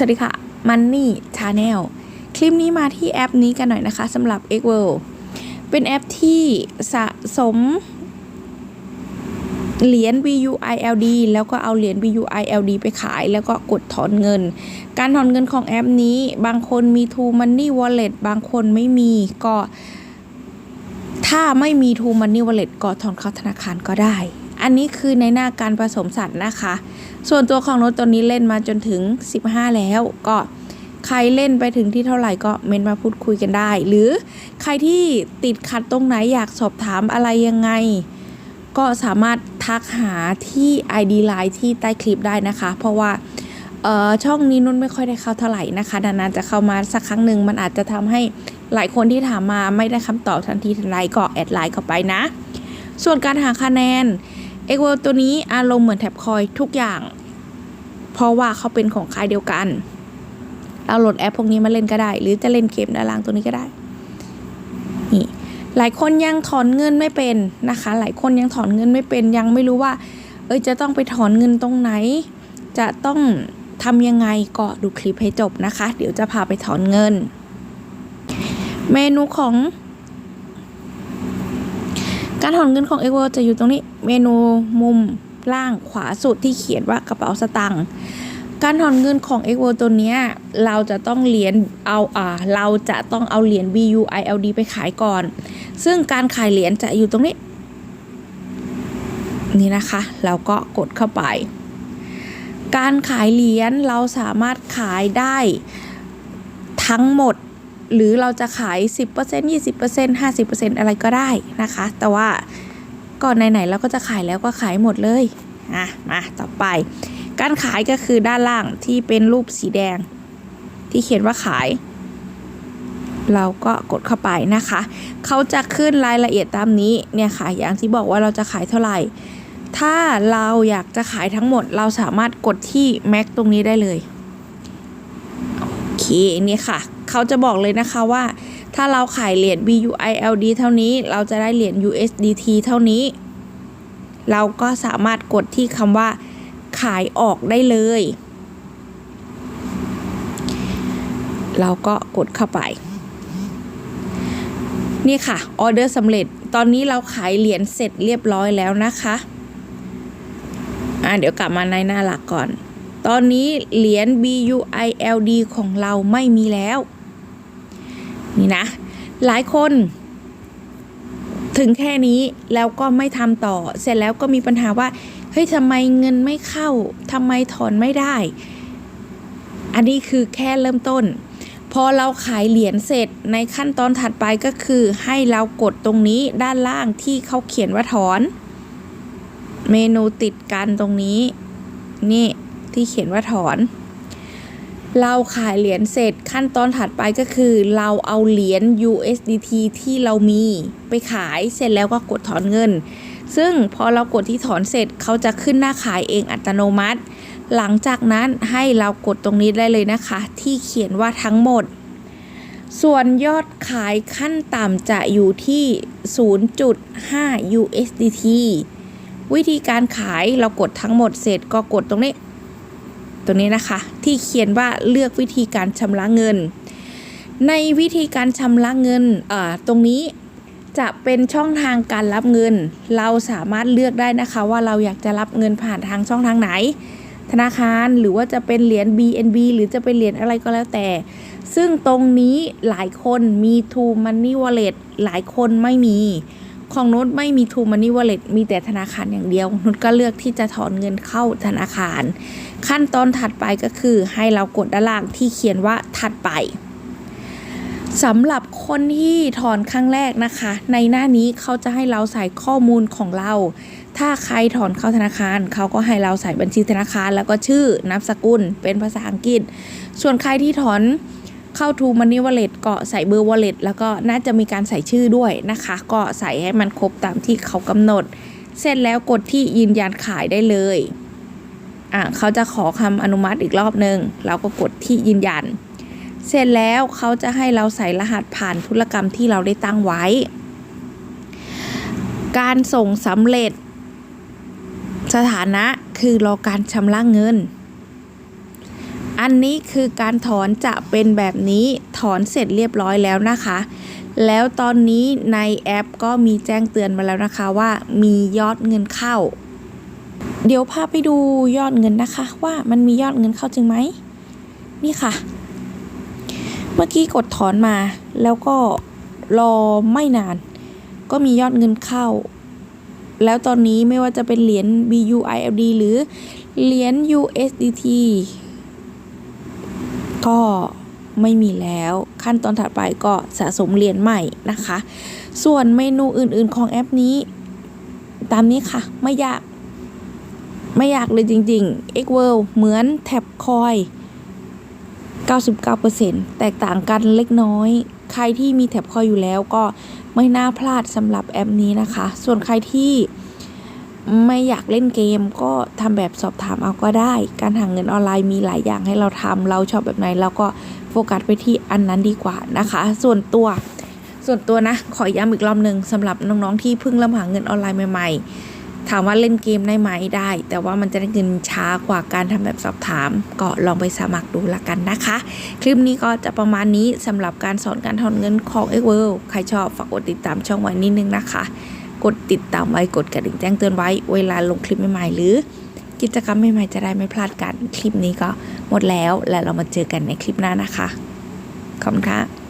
สวัสดีค่ะ Money Channel คลิปนี้มาที่แอปนี้กันหน่อยนะคะสำหรับ x w o r l d เป็นแอปที่สะสมเหรียญ BUILD แล้วก็เอาเหรียญ BUILD ไปขาย แล้วก็กดถอนเงิน การถอนเงินของแอปนี้บางคนมี True Money Wallet บางคนไม่มีก็ถ้าไม่มี True Money Wallet ก็ถอนเข้าธนาคารก็ได้ อันนี้คือในหน้าการผสมสัตว์นะคะ ส่วนตัวของโน้ตตัวนี้เล่นมาจนถึง 15 แล้วก็ใครเล่นไปถึงที่เท่าไหร่ก็เมนมาพูดคุยกันได้ หรือใครที่ติดขัดตรงไหนอยากสอบถามอะไรยังไง ก็สามารถทักหาที่ ID Line ที่ใต้คลิปได้นะคะ เพราะว่าเอ่อช่องนี้นุ่นไม่ค่อยได้เข้าเท่าไหร่นะคะนานๆจะเข้ามาสักครั้งหนึ่งมันอาจจะทำให้หลายคนที่ถามมาไม่ได้คำตอบทันทีทันใดก็แอดไลน์เข้าไปนะ ส่วนการหาคะแนน เอ็กเวตัวนี้อารมณ์เหมือนแท็บคอยทุกอย่าง เพราะว่าเขาเป็นของค่ายเดียวกัน เราโหลดแอปพวกนี้มาเล่นก็ได้ หรือจะเล่นเกมด้านล่างตัวนี้ก็ได้นี่หลายคนยังถอนเงินไม่เป็นนะคะ หลายคนยังถอนเงินไม่เป็นยังไม่รู้ว่า เอ้ยจะต้องไปถอนเงินตรงไหน จะต้องทำยังไงก็ดูคลิปให้จบนะคะ เดี๋ยวจะพาไปถอนเงิน เมนูของ การถอนเงินของ x w o r l d จะอยู่ตรงนี้เมนูมุมล่างขวาสุดที่เขียนว่ากระเป๋าสตางค์การถอนเงินของ x w o r l d ตัวเนี้ยเราจะต้องเหรียญเอาอ่าเราจะต้องเอาเหรียญ BUILD ไปขายก่อน ซึ่งการขายเหรียญจะอยู่ตรงนี้ นี่นะคะเราก็กดเข้าไป การขายเหรียญเราสามารถขายได้ทั้งหมด หรือเราจะขาย 10% 20% 50%อะไรก็ได้นะคะ แต่ว่าก่อนไหนๆเราก็จะขายแล้วก็ขายหมดเลยอะมาต่อไป การขายก็คือด้านล่างที่เป็นรูปสีแดง ที่เขียนว่าขาย เราก็กดเข้าไปนะคะ เขาจะขึ้นรายละเอียดตามนี้เนี่ยค่ะอย่างที่บอกว่าเราจะขายเท่าไหร่ถ้าเราอยากจะขายทั้งหมดเราสามารถกดที่แม็กตรงนี้ได้เลย โอเค นี่ค่ะ เขาจะบอกเลยนะคะว่า ถ้าเราขายเหรียญ BUILD เท่านี้ เราจะได้เหรียญ USDT เท่านี้ เราก็สามารถกดที่คำว่า ขายออกได้เลย เราก็กดเข้าไป นี่ค่ะออเดอร์สำเร็จ ตอนนี้เราขายเหรียญเสร็จเรียบร้อยแล้วนะคะอะเดี๋ยวกลับมาในหน้าหลักก่อน ตอนนี้เหรียญ BUILD ของเราไม่มีแล้ว นี่นะ หลายคนถึงแค่นี้แล้วก็ไม่ทำต่อ เสร็จแล้วก็มีปัญหาว่าเฮ้ยทำไมเงินไม่เข้าทำไมถอนไม่ได้ อันนี้คือแค่เริ่มต้น พอเราขายเหรียญเสร็จในขั้นตอนถัดไปก็คือให้เรากดตรงนี้ด้านล่างที่เขาเขียนว่าถอน เมนูติดกันตรงนี้ นี่ที่เขียนว่าถอน เราขายเหรียญเสร็จขั้นตอนถัดไปก็คือ เราเอาเหรียญ USDT ที่เรามีไปขายเสร็จแล้วก็กดถอนเงิน ซึ่งพอเรากดที่ถอนเสร็จเขาจะขึ้นหน้าขายเองอัตโนมัติ หลังจากนั้นให้เรากดตรงนี้ได้เลยนะคะ ที่เขียนว่าทั้งหมด ส่วนยอดขายขั้นต่ำจะอยู่ที่ 0.5 USDT วิธีการขายเรากดทั้งหมดเสร็จก็กดตรงนี้ ตรงนี้นะคะ ที่เขียนว่าเลือกวิธีการชำระเงิน ในวิธีการชำระเงินตรงนี้จะเป็นช่องทางการรับเงิน เราสามารถเลือกได้นะคะว่าเราอยากจะรับเงินผ่านทางช่องทางไหน ธนาคารหรือว่าจะเป็นเหรียญ BNB หรือจะเป็นเหรียญอะไรก็แล้วแต่ ซึ่งตรงนี้หลายคนมี True Money Wallet หลายคนไม่มี ของนุชไม่มี True Money Wallet มีแต่ธนาคารอย่างเดียว นุชก็เลือกที่จะถอนเงินเข้าธนาคาร ขั้นตอนถัดไปก็คือให้เรากดด้านล่างที่เขียนว่าถัดไปสำหรับคนที่ถอนครั้งแรกนะคะ ในหน้านี้เขาจะให้เราใส่ข้อมูลของเรา ถ้าใครถอนเข้าธนาคาร เขาก็ให้เราใส่บัญชีธนาคาร แล้วก็ชื่อนามสกุลเป็นภาษาอังกฤษ ส่วนใครที่ถอน เข้า True Money Wallet ก็ใส่เบอร์ Wallet แล้วก็น่าจะมีการใส่ชื่อด้วยนะคะ ก็ใส่ให้มันครบตามที่เขากำหนด เสร็จแล้วกดที่ยืนยันขายได้เลยอะเขาจะขอคำอนุมัติอีกรอบหนึ่งเราก็กดที่ยืนยัน เสร็จแล้วเขาจะให้เราใส่รหัสผ่านธุรกรรมที่เราได้ตั้งไว้ การส่งสำเร็จสถานะคือรอการชำระเงิน อันนี้คือการถอนจะเป็นแบบนี้ถอนเสร็จเรียบร้อยแล้วนะคะ แล้วตอนนี้ในแอปก็มีแจ้งเตือนมาแล้วนะคะว่ามียอดเงินเข้า เดี๋ยวพาไปดูยอดเงินนะคะ ว่ามันมียอดเงินเข้าจริงไหมนี่ค่ะ เมื่อกี้กดถอนมา แล้วก็รอไม่นาน ก็มียอดเงินเข้า แล้วตอนนี้ไม่ว่าจะเป็นเหรียญ BUILD หรือเหรียญ USDT ก็ไม่มีแล้วขั้นตอนถัดไปก็สะสมเหรียญใหม่นะคะ ส่วนเมนูอื่นๆของแอปนี้ ตามนี้ค่ะ ไม่ยาก ไม่ยากเลยจริงๆ X World เหมือนแท็บคอย 99%แตกต่างกันเล็กน้อย ใครที่มีแท็บคอยอยู่แล้วก็ไม่น่าพลาดสำหรับแอปนี้นะคะ ส่วนใครที่ ไม่อยากเล่นเกมก็ทำแบบสอบถามเอาก็ได้ การหาเงินออนไลน์มีหลายอย่างให้เราทำเราชอบแบบไหนเราก็โฟกัสไปที่อันนั้นดีกว่านะคะ ส่วนตัว ส่วนตัวนะ ขอย้ำอีกรอบหนึ่งสำหรับน้องๆที่เพิ่งเริ่มหาเงินออนไลน์ใหม่ ๆ ถามว่าเล่นเกมได้ไหมได้ แต่ว่ามันจะได้เงินช้ากว่าการทำแบบสอบถาม ก็ลองไปสมัครดูละกันนะคะ คลิปนี้ก็จะประมาณนี้สำหรับการสอนการถอนเงินของ x w o r l d ใครชอบฝากกดติดตามช่องไว้นิดนึงนะคะ กดติดตามไว้กดกระดิ่งแจ้งเตือนไว้ เวลาลงคลิปใหม่ๆหรือ กิจกรรมใหม่ๆจะได้ไม่พลาดกัน คลิปนี้ก็หมดแล้วและเรามาเจอกันในคลิปหน้านะคะ ขอบคุณค่ะ